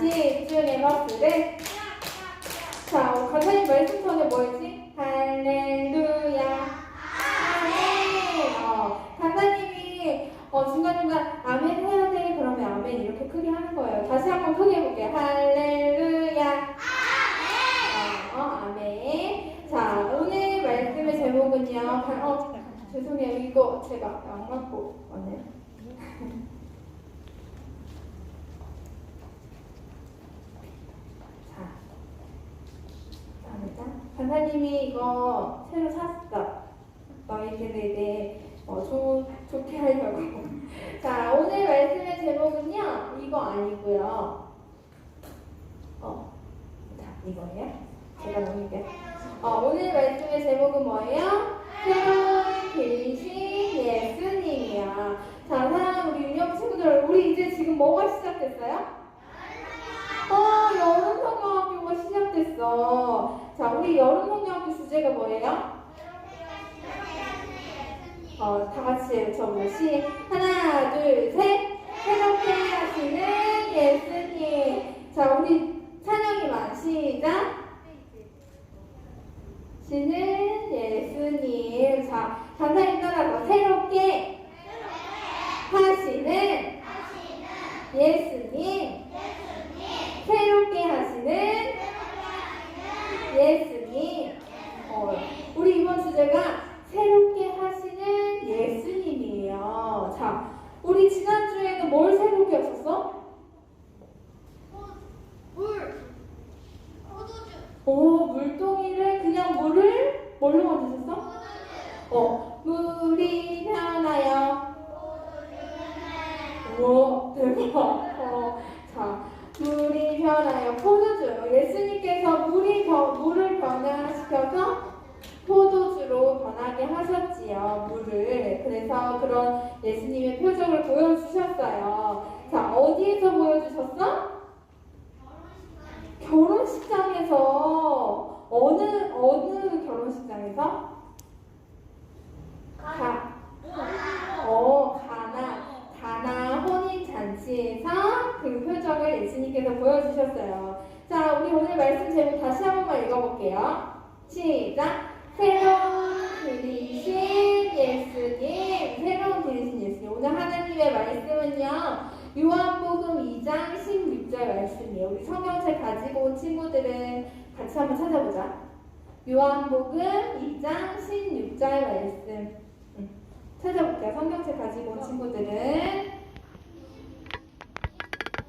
집중해봤으래. 자, 어, 간사님 말씀 전에 뭐였지? 할렐루야. 아멘. 어, 간사님이 어, 중간중간 아멘 해야 돼. 그러면 아멘 이렇게 크게 하는 거예요. 다시 한번 크게 해볼게요. 할렐루야. 어, 어, 아멘. 자, 오늘 말씀의 제목은요. 바- 어, 죄송해요. 이거 제가 안 갖고 왔네요. 자, 다음이다. 간사님이 이거 새로 샀어. 너희들에게 어, 좋, 좋게 하려고. 자, 오늘 말씀의 제목은요. 이거 아니고요. 어, 자, 이거예요. 제가 넘길게요. 어, 오늘 말씀의 제목은 뭐예요? 새로운 계신 예수님이야. 자, 사랑하는 우리 윤영 친구들, 우리 이제 지금 뭐가 시작됐어요? 어, 여름 성경학교가 시작됐어. 자, 우리 여름 성경학교 주제가 뭐예요? 어, 다 같이 외쳐보자. 시 하나, 둘, 셋. 새롭게 하시는 예수님. 자, 우리 찬영이만 시작. 시는 예수님. 자, 간사님 따라서 새롭게 하시는 예수님. 새롭게 하시는 예수님. 어, 우리 이번 주제가 새롭게 하시는 예수님이에요. 자, 우리 지난주에는 뭘 새롭게 하셨어? 오, 물동이를 그냥 물을 뭘로 만드셨어? 어, 물이 변하여. 오, 대박. 어, 자, 물이 변하여 포도주. 예수님께서 물이 변, 물을 변화시켜서 포도주로 변하게 하셨지요, 물을. 그래서 그런 예수님의 표적을 보여주셨어요. 자, 어디에서 보여주셨어? 결혼식장에서. 어느, 어느 결혼식장에서? 가, 어, 가나, 가나 혼인 잔치에서 그 표적을 예수님께서 보여주셨어요. 자, 우리 오늘 말씀 제목 다시 한 번만 읽어볼게요. 시작. 새로운 그리신 예수님, 새로운 그리신 예수님. 오늘 하나님의 말씀은요, 요한복음 2장 16절 말씀이에요. 우리 성경책 가지고 온 친구들은 같이 한번 찾아보자. 요한복음 2장 16절 말씀. 응, 찾아볼게요. 성경책 가지고 온 친구들은.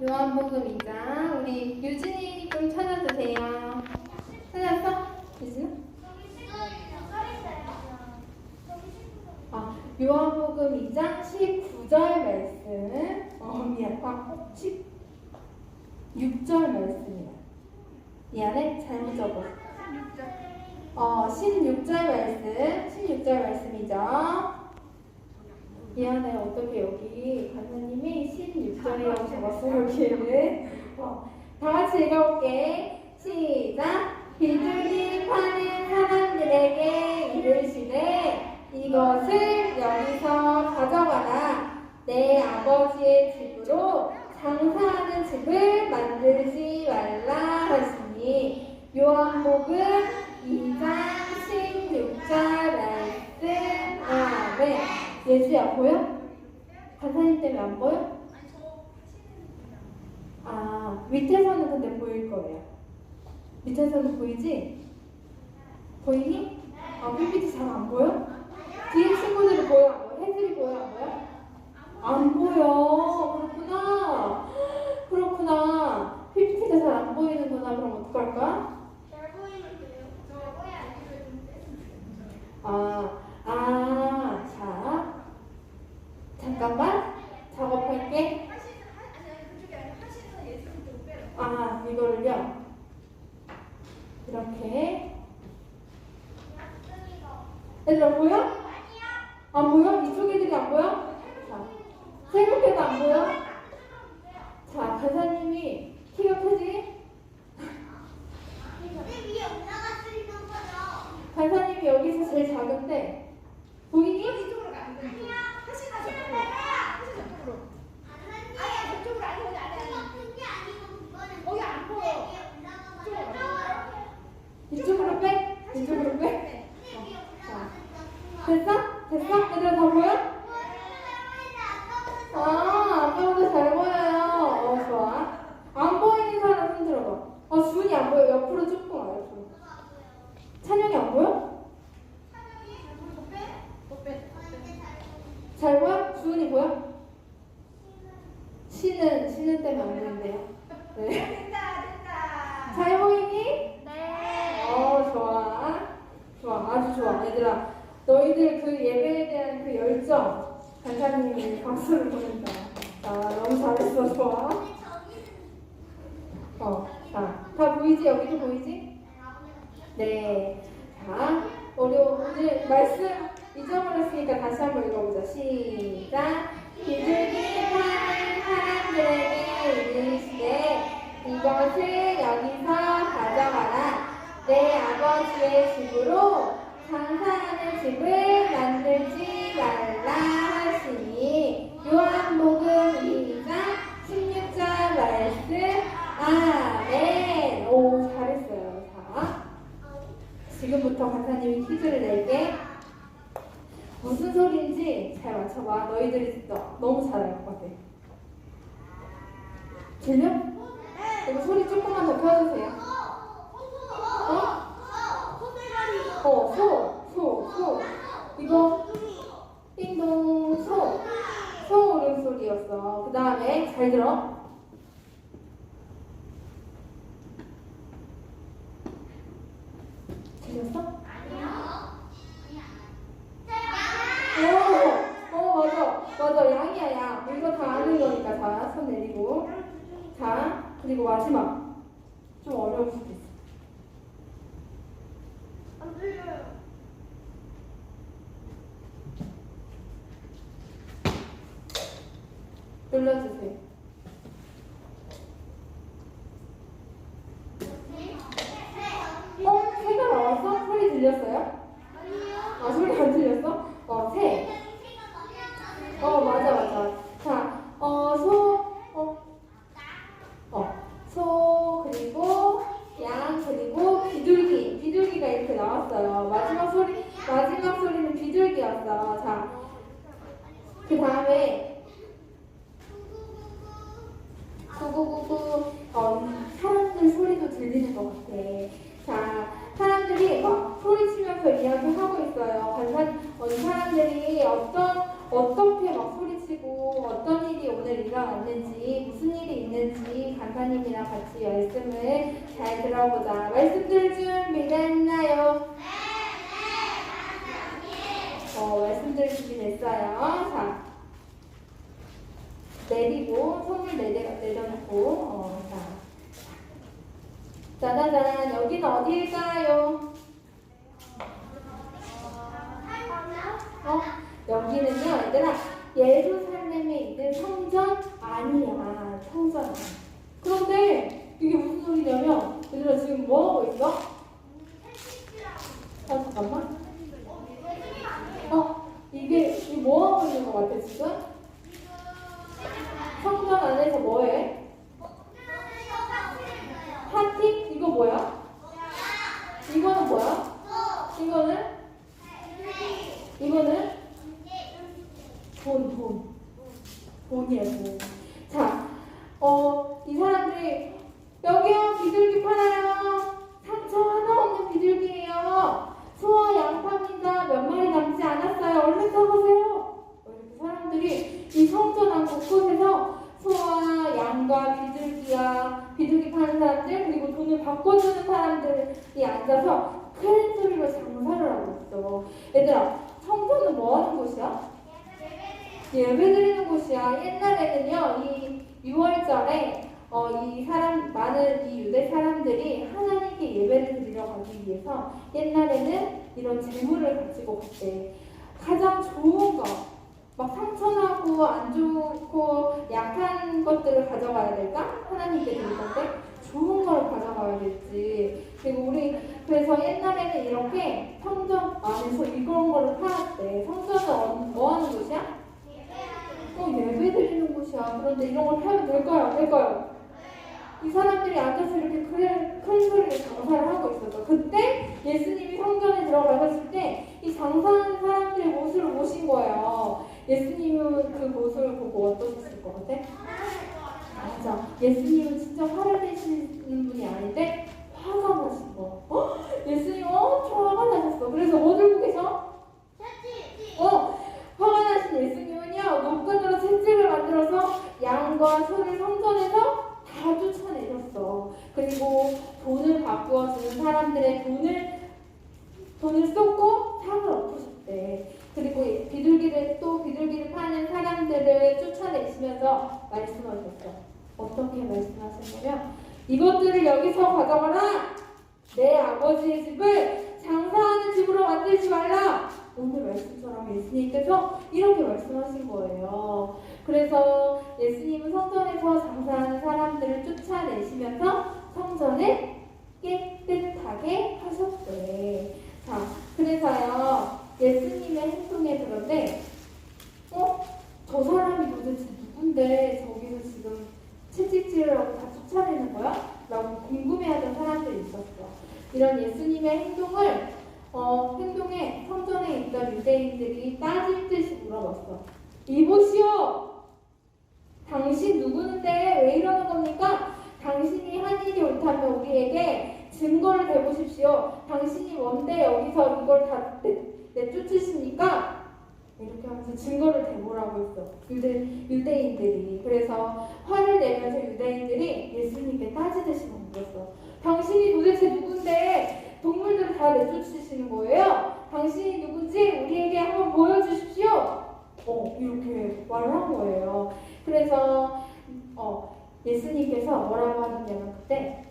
요한복음 2장. 우리 유진이 좀 찾아주세요. 찾았어? 유진아? 아, 요한복음 2장 19절 말씀. 어, 미안. 아, 16절 말씀이야. 미안해. 잘못 적었어. 어, 16절 말씀. 16절 말씀이죠. 미안해. 어떻게 여기 간사님이 16절이라고 적었어, 여기에는. 어, 다 같이 읽어볼게. 시작. 비둘기 파는 사람들에게 이르시되 이것을 여기서 가져가라. 내 아버지의 집으로 장사하는 집을 만들지 말라 하시니 요한복음 2장 16절 말씀 아멘 예수야 보여? 간사님 때문에 안 보여? 아 밑에서는 근데 보일 거예요 밑에서는 보이지? 보이니? 아 PPT 잘 안 보여? 뒤에 친구들이 보여 안 보여? 해들이 보여 안 보여? 안 보여. 그렇구나. 그렇구나. PPT가 잘 안 보이는구나. 그럼 어떡할까? 아, 아, 자. 잠깐만. 작업할게. 아, 이거를요. 이렇게. 얘들아, 보여? 안 보여? 이쪽 애들이 안 보여? 생각해도 안 보여? 자, 간사님이 키가 크지? 간사님이 여기서 제일 작은데 보이니? 이쪽으로 가면 돼. 훨씬 더 저쪽으로. 훨씬 더 저쪽으로. 아니야, 저쪽으로 아니 거기 안안 보여. 이쪽으로 빼? 이쪽으로 빼? 자, 됐어? 됐어? 얘들아 다 보여? 아, 아빠보다 잘 보여요. 어, 좋아. 안 보이는 사람 흔들어봐. 어, 준이 안 보여요 내 아버지의 집으로 장사하는 집을 만들지 말라 하시니 요한복음 2장 16절 말씀. 아멘. 오 잘했어요 자 지금부터 강사님이 퀴즈를 낼게. 무슨 소리인지 잘 맞춰봐. 너희들이 너, 너무 잘할 것 같아. 들려? 이거 소리 조금만 더 켜주세요 어, 소, 소, 소. 이거 띵동 소. 소 울음소리였어. 그 다음에 잘 들어. 들렸어? 맞아. 양이야, 양. 이거 다 아는 거니까. 자, 손 내리고. 자, 그리고 마지막. 좀 어려울 수도 있어. 눌러주세요. 어? 새가 나왔어? 소리 들렸어요? 아, 소리 안 들렸어? 어, 새. 어, 맞아, 맞아. 자, 어, 소, 어, 어, 소, 그리고 양, 그리고 비둘기. 비둘기가 이렇게 나왔어요. 마지막 소리, 마지막 소리는 비둘기였어. 자, 그 다음에 구구구구 어, 사람들 소리도 들리는 것 같아. 자, 사람들이 막 소리치면서 이야기하고 있어요. 간사, 어, 이 사람들이 어떤 어떻게 막 소리 치고 어떤 일이 오늘 일어났는지 무슨 일이 있는지 간사님이랑 같이 말씀을 잘 들어보자. 말씀 들을 준비됐나요? 어, 말씀 들을 준비 됐어요. 자, 내리고 손을 내려, 내려놓고 어, 자. 짜자잔 여기는 어디일까요? 어? 여기는요 얘들아 예루살렘에 있는 성전 아니야 성전 아니야. 그런데 이게 무슨 소리냐면 얘들아 지금 뭐 하고 있어? 아 잠깐만 어? 이게 이게 뭐 하고 있는 것 같아 지금? 성전 안에서 뭐해? 파티? 이거 뭐야? 이거는 뭐야? 이거는? 이거는? 돈, 돈. 돈이야, 돈. 자, 어, 이 사람들이, 여기요, 비둘기 팔아요. 상처 하나 없는 비둘기예요. 소와 양파입니다. 몇 마리 남지 않았어요. 얼른 사보세요. 이렇게 사람들이 이 성전 안 곳곳에서 소와 양과 비둘기와 비둘기 파는 사람들 그리고 돈을 바꿔주는 사람들이 앉아서 큰 소리로 장사를 하고 있어. 얘들아, 성전은 뭐 하는 곳이야? 예배 드리는 곳이야. 옛날에는요, 이 6월절에 어, 이 사람, 많은 이 유대 사람들이 하나님께 예배를 위해서 옛날에는 이런 재물을 가지고 갔대. 가장 좋은 거, 막 상처나고 안 좋고 약한 것들을 가져가야 될까? 하나님께 드릴 건데 좋은 걸 가져가야 될지. 그리고 우리 그래서 옛날에는 이렇게 성전 안에서 이런 거를 팔았대. 성전은 어- 뭐 하는 곳이야? 어, 예배 드리는 곳이야. 그런데 이런 걸 하면 될까요? 안 될까요? 이 사람들이 앉아서 이렇게 큰, 큰 소리로 장사를 하고 있었어. 그때 예수님이 성전에 들어가셨을 때 이 장사하는 사람들의 모습을 보신 거예요. 예수님은 그 모습을 보고 어떠셨을 것 같아? 맞아. 예수님은 진짜 화를 내시는 분이 아닌데 화가 나신 거. 어? 예수님 엄청 화가 나셨어. 그래서 뭐 들고 계셔? 어, 화가 나신 예수님은요, 노끈으로 채찍을 만들어서 양과 소를 성전에서 다 쫓아내셨어. 그리고 돈을 바꾸어 주는 사람들의 돈을, 돈을 쏟고 상을 엎으셨대. 그리고 비둘기를, 또 비둘기를 파는 사람들을 쫓아내시면서 말씀하셨어. 어떻게 말씀하셨냐면, 이것들을 여기서 가져가라! 내 아버지의 집을 장사하는 집으로 만들지 말라! 오늘 말씀처럼 예수님께서 이렇게 말씀하신 거예요. 그래서 예수님은 성전에서 장사하는 사람들을 쫓아내시면서 성전을 깨끗하게 하셨대. 자, 그래서요, 예수님의 행동에 그런데, 어? 저 사람이 도대체 누군데 저기서 지금 채찍질을 하고 다 쫓아내는 거야? 라고 궁금해하던 사람들이 있었어. 이런 예수님의 행동을 어, 행동에 성전에 있던 유대인들이 따질 듯이 물어봤어. 이보시오! 당신 누구는데 왜 이러는 겁니까? 당신이 한 일이 옳다면 우리에게 증거를 대보십시오. 당신이 뭔데 여기서 이걸 다 내, 내쫓으십니까? 이렇게 하면서 증거를 대보라고 했어. 유대, 유대인들이. 그래서 화를 내면서 유대인들이 예수님께 따지듯이 물었어. 당신이 도대체 누군데 동물들을 다 내쫓으시는 거예요? 당신이 누군지 우리에게 한번 보여주십시오. 어, 이렇게 말을 한 거예요. 그래서 어, 예수님께서 뭐라고 하셨냐면 그때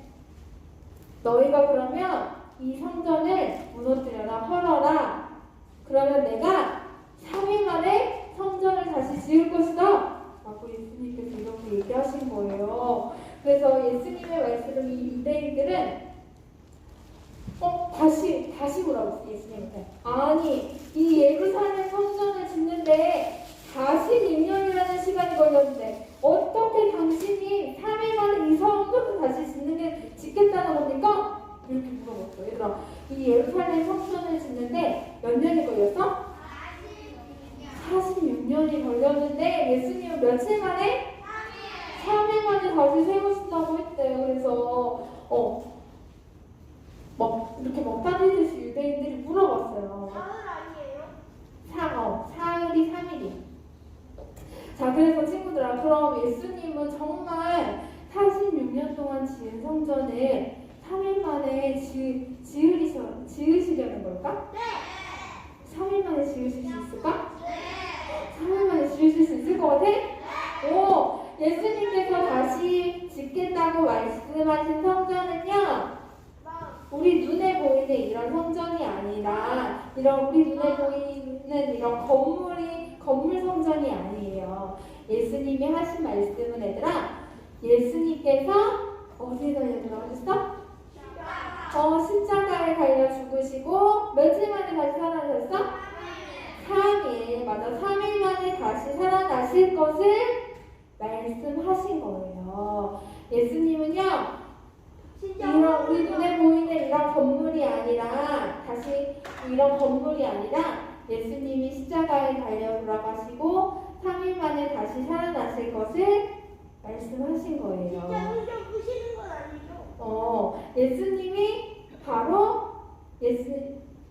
너희가 그러면 이 성전을 무너뜨려라 헐어라 그러면 내가 3일 만에 성전을 다시 지을 것이다 라고 예수님께서 이렇게 얘기하신 거예요. 그래서 예수님의 말씀을 이 유대인들은 어 다시 다시 물어봤어 예수님한테 아니 이 예루살렘 성전을 짓는데 46년이라는 시간이 걸렸는데 어떻게 당신이 3일 만에 이 성전을 다시 짓는 게 짓겠다는 겁니까? 이렇게 물어봤어 얘들아 이 예루살렘 성전을 짓는데 몇 년이 걸렸어? 46년이 걸렸는데 예수님은 며칠 만에 3일 만에 다시 세우신다고 했대요. 그래서 어, 막 이렇게 막 따지듯이 유대인들이 물어봤어요. 사, 어, 사흘이 3일이. 자, 그래서 친구들아, 그럼 예수님은 정말 46년 동안 지은 성전을 3일 만에 지, 지으리셔, 지으시려는 걸까? 3일 만에 지으실 수 있을까? 3일 만에 지으실 수 있을 것 같아? 오! 예수님께서 다시 짓겠다고 말씀하신 성전은요, 우리 눈에 보이는 이런 성전이 아니라 이런 우리 눈에 보이는 이런 건물이 건물 성전이 아니에요. 예수님이 하신 말씀은 얘들아 예수님께서 어디에다 얘들아 하셨어? 어 십자가에 달려 죽으시고 며칠 만에 다시 살아나셨어? 3일 맞아 3일 만에 다시 살아나실 것을 말씀하신 거예요. 예수님은요 이런 우리 눈에 보이는 이런 건물이 아니라 다시 이런 건물이 아니라 예수님이 십자가에 달려 돌아가시고 3일 만에 다시 살아나실 것을 말씀하신 거예요. 어, 예수님이 바로 예수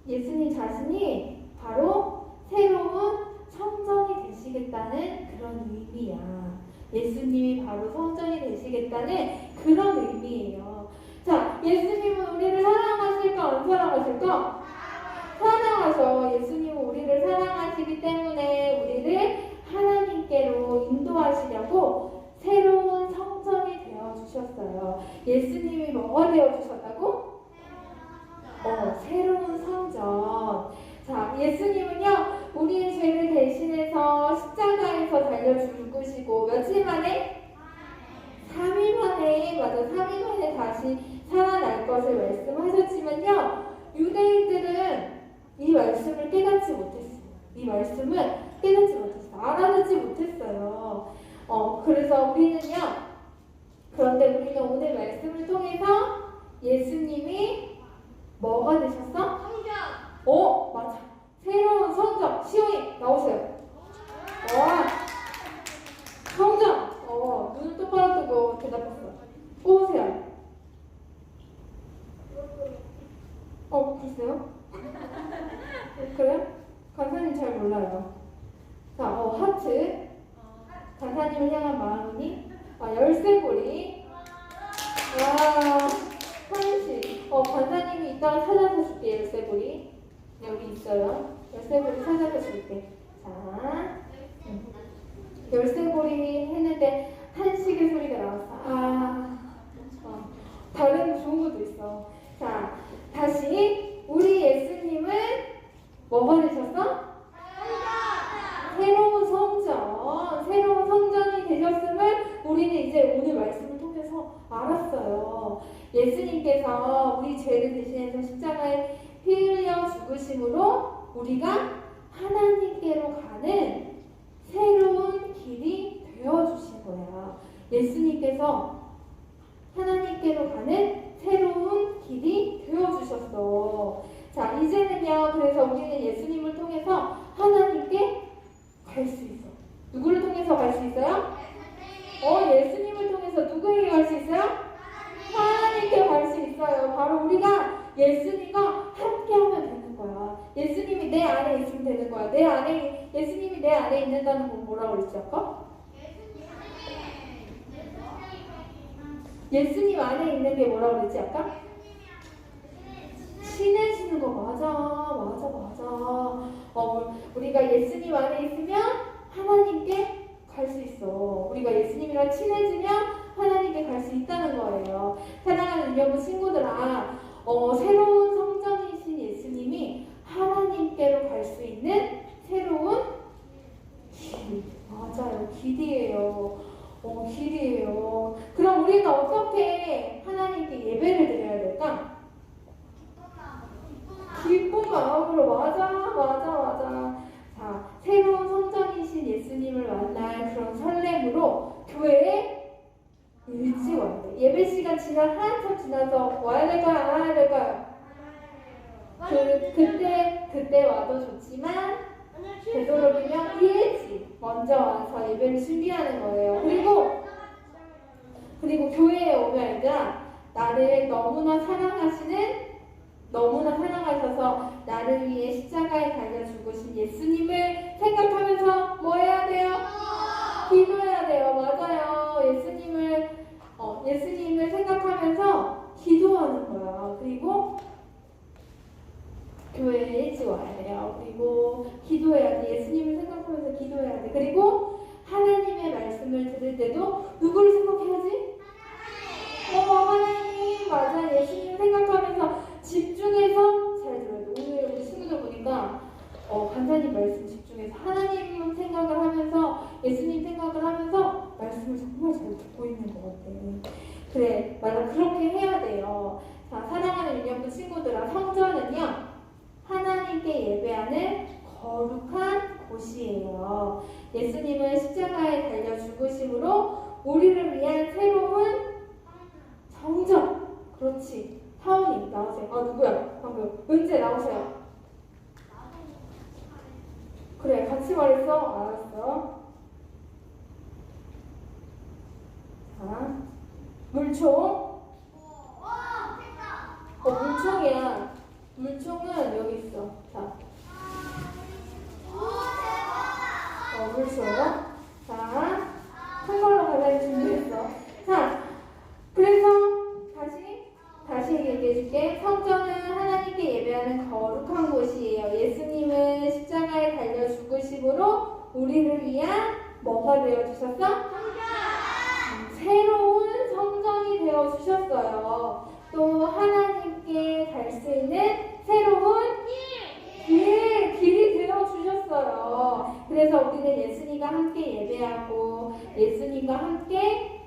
예수님 자신이 바로 새로운 성전이 되시겠다는 그런 의미야. 예수님이 바로 성전이 되시겠다는 그런 의미예요. 자, 예수님은 우리를 사랑하실까 안 사랑하실까? 사랑하셔. 예수님은 우리를 사랑하시기 때문에 우리를 하나님께로 인도하시려고 새로운 성전이 되어 주셨어요. 예수님이 뭐가 되어 주셨다고? 어, 새로운 성전. 자, 예수님은요, 우리의 죄를 대신해서 십자가에서 달려 죽으시고, 며칠 만에? 3일 만에, 맞아, 3일 만에 다시 살아날 것을 말씀하셨지만요, 유대인들은 이 말씀을 깨닫지 못했어요. 이 말씀을 깨닫지 못했어요. 알아듣지 못했어요. 어, 그래서 우리는요, 그런데 우리는 오늘 말씀을 통해서 예수님이 뭐가 되셨어? 어, 맞아. 새로운 성전. 시온이 나오세요. 와. 성전. 어, 눈을 똑바로 뜨고 있어요? 그래요? 간사님 잘 몰라요. 자, 어, 하트. 간사님을 향한 마음이니? 아, 열쇠고리. 와, 하은씨. 어, 간사님이 이따가 찾아서 줄게, 열쇠고리. 여기 있어요. 열쇠고리 찾아서 줄게. 자, 음. 열쇠고리 했는데 한식의 소리가 나왔어. 아, 어, 다른 좋은 것도 있어. 자, 다시 우리 예수님은 뭐 받으셨어? 새로운 성전, 새로운 성전이 되셨음을 우리는 이제 오늘 말씀을 통해서 알았어요. 예수님께서 우리 죄를 대신해서 십자가에 피 흘려 죽으심으로 우리가 하나님께로 가는 새로운 길이 되어주신 거야. 예수님께서 하나님께로 가는 새로운 길이 되어주셨어. 자, 이제는요, 그래서 우리는 예수님을 통해서 하나님께 갈 수 있어. 누구를 통해서 갈 수 있어요? 어, 예수님을 통해서 누구에게 갈 수 있어요? 하나님께 갈 수 있어요. 바로 우리가 예수님과 함께 하면 되는 거야. 예수님이 내 안에 있으면 되는 거야. 내 안에, 예수님이 내 안에 있는다는 건 뭐라고 그랬지, 아까? 예수님 안에 있는 게 뭐라고 그랬지, 아까? 친해지는 거 맞아, 맞아, 맞아. 어, 우리가 예수님 안에 있으면 하나님께 갈 수 있어. 우리가 예수님이랑 친해지면 하나님께 갈 수 있다는 거예요. 사랑하는 여러분 친구들아, 어, 새로운 성전이신 예수님이 하나님께로 갈 수 있는 새로운 길. 맞아요, 길이에요. 어, 길이에요. 그럼 우리는 어떻게 하나님께 예배를 드려야 될까? 기쁜 마음으로 맞아 맞아 맞아 자 새로운 성전이신 예수님을 만날 그런 설렘으로 교회에 일찍 와야 돼 예배 시간 지나 지나서 와야 될까요 안 와야 될까요 그 그때 그때 와도 좋지만 되도록이면 일찍 먼저 와서 예배를 준비하는 거예요 그리고 그리고 교회에 오면 얘들아 나를 너무나 사랑하시는 너무나 사랑하셔서 나를 위해 십자가에 달려 죽으신 예수님을 생각하면서 뭐 해야 돼요? 기도해야 돼요. 맞아요. 예수님을 어, 예수님을 생각하면서 기도하는 거야. 그리고 교회에 와야 돼요. 그리고 기도해야 돼. 예수님을 생각하면서 기도해야 돼. 그리고 하나님의 말씀을 들을 때도 누구를 생각해야지? 어, 하나님, 맞아. 예수님 생각하면서 집중해서 잘 들어야 돼. 오늘 우리 친구들 보니까, 어, 간사님 말씀 집중해서 하나님 생각을 하면서, 예수님 생각을 하면서 말씀을 정말 잘 듣고 있는 것 같아. 그래, 맞아. 그렇게 해야 돼요. 자, 사랑하는 유년부 친구들아, 성전은요, 하나님께 예배하는 거룩한 곳이에요. 예수님은 십자가에 달려 죽으심으로 우리를 위한 새로운 성전. 그렇지. 하은이 나오세요. 아 누구야? 방금 은재 나오세요. 그래 같이 말했어. 알았어. 자 물총. 어 물총이야. 물총은 여기 있어. 자. 어 물총. 자. 큰 걸로 가자 준비했어. 자. 그래서 다시 다시 얘기해 줄게. 성전은 하나님께 예배하는 거룩한 곳이에요. 예수님은 십자가에 달려 죽으심으로 우리를 위한 뭐가 되어 주셨어? 새로운 되어 주셨어요. 또 하나님께 갈 수 있는 새로운 길, 길이 되어 주셨어요. 그래서 우리는 예수님과 함께 예배하고 예수님과 함께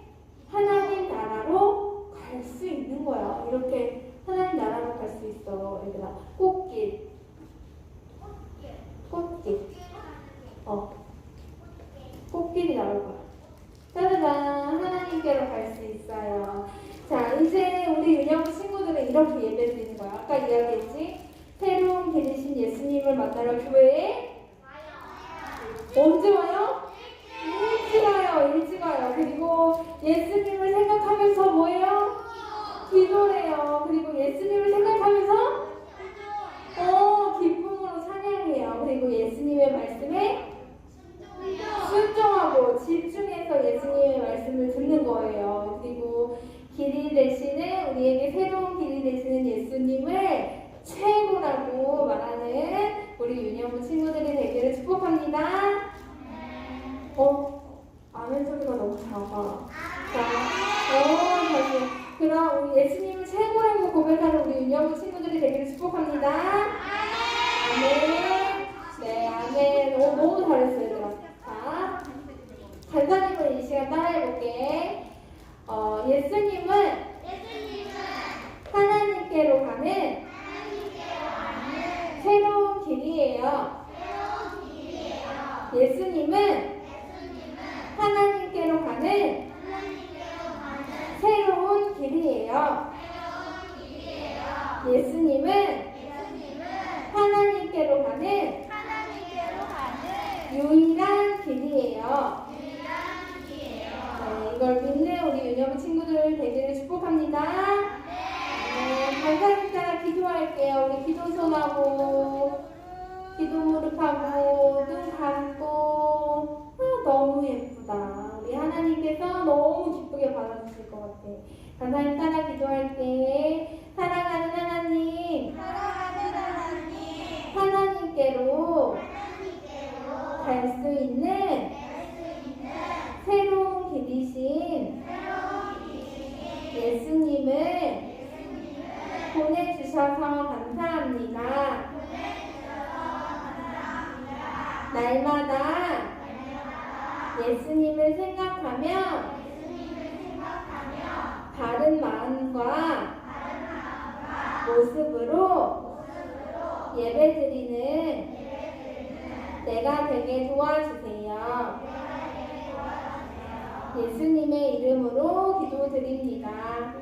하나님 나라로 갈 수 있는 거야. 이렇게 하나님 나라로 갈 수 있어. 얘들아. 꽃길. 꽃길. 어. 꽃길이 나올 거야. 따라라 하나님께로 갈 수 있어요. 자 이제 우리 은영 친구들은 이렇게 예배 드리는 거야. 아까 이야기했지? 새로운 길이신 예수님을 만나러 교회에 언제 와요? 일찍 와요. 일찍 와요. 그리고 예수님을 생각하면서 뭐예요? 기도해요. 그리고 예수님을 생각하면서 어 기쁨으로 찬양해요. 그리고 예수님의 말씀에 되시는 우리에게 새로운 길이 되시는 예수님을 최고라고 말하는 우리 유니온부 친구들이 되기를 축복합니다. 어? 아멘 소리가 너무 작아. 자, 어. 그럼 우리 예수님을 최고라고 고백하는 우리 유니온부 친구들이 되기를 축복합니다. 아멘. 네, 아멘. 오, 너무 잘했어요, 얘들아. 자, 간사님을 이 시간 따라해볼게. 어, 예수님은 하나님께로 가는 새로운 길이에요. 예수님은 하나님께로 가는 새로운 길이에요. 예수님은 하나님께로 가는 유일한 길이에요. 네, 이걸 믿는 유념 친구들 되기를 축복합니다. 네, 감사합니다. 기도할게요. 우리 기도 손하고 기도 무릎하고 눈 감고 아, 너무 예쁘다. 우리 하나님께서 너무 기쁘게 받아주실 것 같아. 감사님 따라 기도할게. 사랑하는 하나님, 하나님께로 갈 수 있는 새로운 길이신 예수님을 보내 주셔서 감사합니다. 날마다 예수님을 생각하며 바른 마음과 모습으로 예배드리는 내가 되게 도와주세요. 예수님의 이름으로 기도드립니다.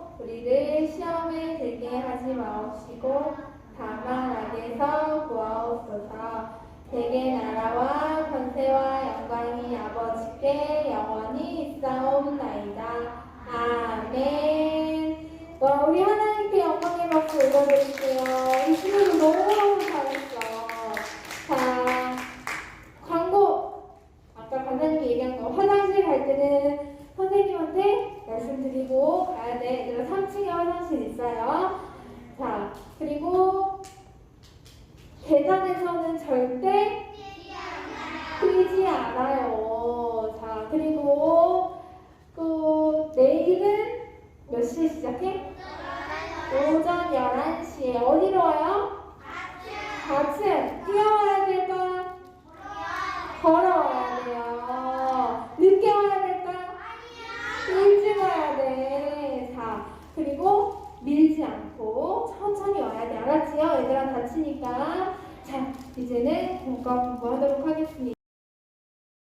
우리를 시험에 들게 하지 마옵시고 다만 악에서 구하옵소서. 대개 나라와 권세와 영광이 아버지께 영원히 있사옵나이다. 아멘. 와 우리 하나님께 영광의 박수 올려드릴게요. 이 친구들 너무너무 잘했어. 자 광고. 아까 간사님이 얘기한 거 화장실 갈 때는 선생님한테 말씀드리고 가야 돼. 얘들아 3층에 화장실 있어요. 자 그리고 계단에서는 절대 뛰지 않아요. 자 그리고 또 내일은 몇 시에 시작해? 오전 11시에 어디로 와요? 4층 뛰어와야 될까? 걸어와야 돼요. 늦게 와야 될까? 일찍 와야 돼. 자, 그리고 밀지 않고 천천히 와야 돼. 알았지요? 얘들아 다치니까. 자, 이제는 공과 공부하도록 하겠습니다.